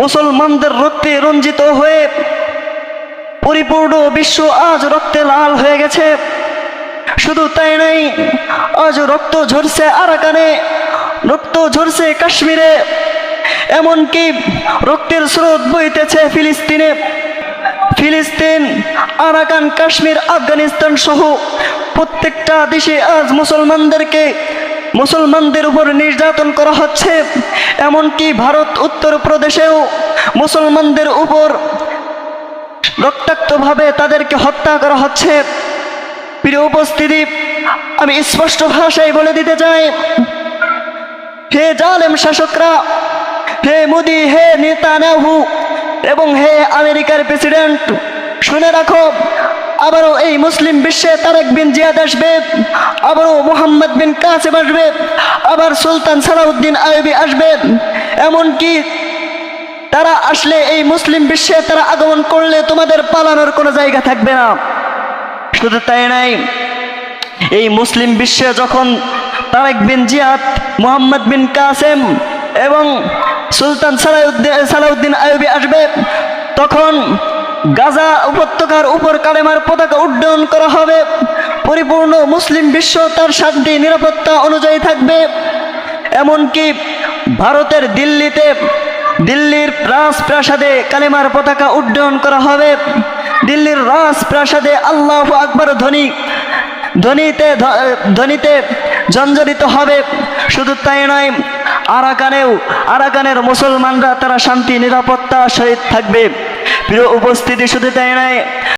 মুসলমানদের রক্তে রঞ্জিত হয়ে পরিপূর্ণ বিশ্ব আজ রক্তে লাল হয়ে গেছে। শুধু তাই নাই আজ রক্ত ঝরছে আরাকানে, রক্ত ঝরছে কাশ্মীরে, এমনকি রক্তের স্রোত বইতেছে ফিলিস্তিনে। ফিলিস্তিন, আরাকান, কাশ্মীর, আফগানিস্তান সহ প্রত্যেকটা দেশে আজ মুসলমানদেরকে মুসলমানদের উপর নির্যাতন করা হচ্ছে, এমনকি ভারত উত্তরপ্রদেশেও মুসলমানদের উপর রক্তাক্তভাবে তাদেরকে হত্যা করা হচ্ছে। প্রিয় উপস্থিতি, আমি স্পষ্ট ভাষায় বলে দিতে চাই, হে জালেম শাসকরা, হে মোদি, হে নেতানাহু এবং হে আমেরিকার প্রেসিডেন্ট, শুনে রাখো আবারও এই মুসলিম বিশ্বে তারেক বিন জিয়াদ আসবে, আবারও মোহাম্মদ বিন কাসেম আসবে, আবার সুলতান সালাউদ্দিন আয়ুবি আসবে। এমনকি তারা আসলে এই মুসলিম বিশ্বে তারা আগমন করলে তোমাদের পালানোর কোনো জায়গা থাকবে না। শুধু তাই নাই, এই মুসলিম বিশ্বে যখন তারেক বিন জিয়াদ, মোহাম্মদ বিন কাসেম এবং সুলতান সালাউদ্দিন সালাউদ্দিন আয়ুবি আসবে, তখন গাজা উপত্যকার উপর কালেমার পতাকা উড্ডয়ন করা হবে। পরিপূর্ণ মুসলিম বিশ্ব তার শান্তি নিরাপত্তা অনুযায়ী থাকবে। এমনকি ভারতের দিল্লিতে দিল্লির রাজপ্রাসাদে কালেমার পতাকা উড্ডয়ন করা হবে। দিল্লির রাজপ্রাসাদে আল্লাহ আকবর ধ্বনি, ধ্বনিতে ধ্বনিতে জঞ্জরিত হবে। শুধু তাই নয়, আরাকানেও, আরাকানের মুসলমানরা তারা শান্তি, নিরাপত্তা সহিত থাকবে। প্রিয় উপস্থিতি শুধু তাই নয়